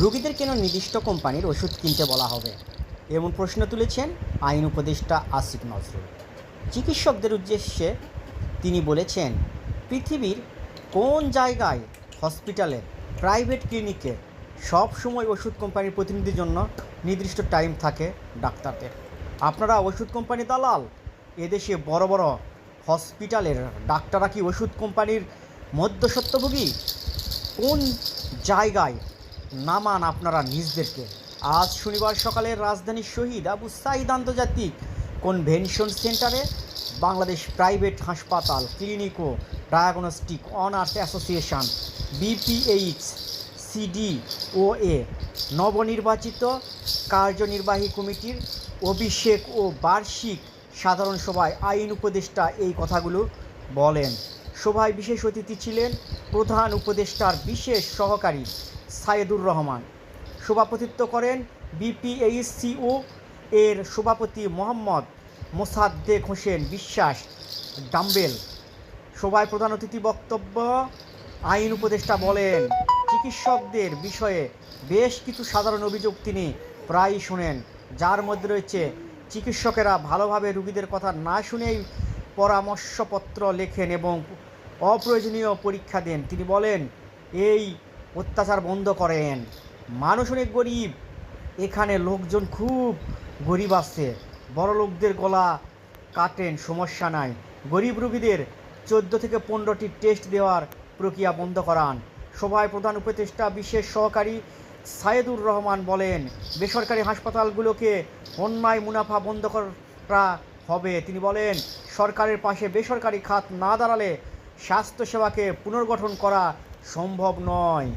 রোগীদের কেন নির্দিষ্ট কোম্পানির ওষুধ কিনতে বলা হবে? এমন প্রশ্ন তুলেছেন আইন উপদেষ্টা আসিফ নজরুল। চিকিৎসকদের উদ্দেশ্যে তিনি বলেছেন, পৃথিবীর কোন জায়গায় হসপিটালে, প্রাইভেট ক্লিনিকে সব সময় ওষুধ কোম্পানির প্রতিনিধির জন্য নির্দিষ্ট টাইম থাকে ডাক্তারদের? আপনারা ওষুধ কোম্পানি দালাল, এদেশে বড় বড় হসপিটালের ডাক্তাররা কি ওষুধ কোম্পানির মধ্যসত্ত্বভোগী কোন জায়গায় নামান আপনারা নিজদেরকে। আজ শনিবার সকালে রাজধানীর শহীদ আবু সাইদ আন্তর্জাতিক কনভেনশন সেন্টারে বাংলাদেশ প্রাইভেট হাসপাতাল, ক্লিনিক ও diagnostic owners association, BPH CD ও এ নবনির্বাচিত কার্যনির্বাহী কমিটির অভিষেক ও বার্ষিক সাধারণ সভায় আইন উপদেষ্টা এই কথাগুলো বলেন। সভায় বিশেষ অতিথি ছিলেন প্রধান উপদেষ্টার বিশেষ সহকারী সাইদুর রহমান। সভাপতিত্ব করেন বিপিএইচসিও এর সভাপতি মোহাম্মদ মোসাদ্দেক হোসেন বিশ্বাস ডাম্বেল। সভায় প্রধান অতিথি বক্তব্য, আইন উপদেষ্টা বলেন, চিকিৎসকদের বিষয়ে বেশ কিছু সাধারণ অভিযোগ তিনি প্রায়ই শোনেন, যার মধ্যে রয়েছে, চিকিৎসকেরা ভালোভাবে রুগীদের কথা না শুনেই পরামর্শপত্র লেখেন এবং অপ্রয়োজনীয় পরীক্ষা দেন। তিনি বলেন, এই অত্যাচার বন্ধ করেন। মানুষ অনেক গরিব। এখানে লোকজন খুব গরিব আছে। বড় লোকদের গলা কাটেন, সমস্যা নাই। গরিব রুগীদের চোদ্দ থেকে পনেরোটি টেস্ট দেওয়ার প্রক্রিয়া বন্ধ করান। সভায় প্রধান উপদেষ্টা, বিশেষ সহকারী সায়েদুর রহমান বলেন, বেসরকারি হাসপাতালগুলোকে অন্যায় মুনাফা বন্ধ করা হবে। তিনি বলেন, সরকারের পাশে বেসরকারি খাত না দাঁড়ালে স্বাস্থ্যসেবাকে পুনর্গঠন করা সম্ভব নয়।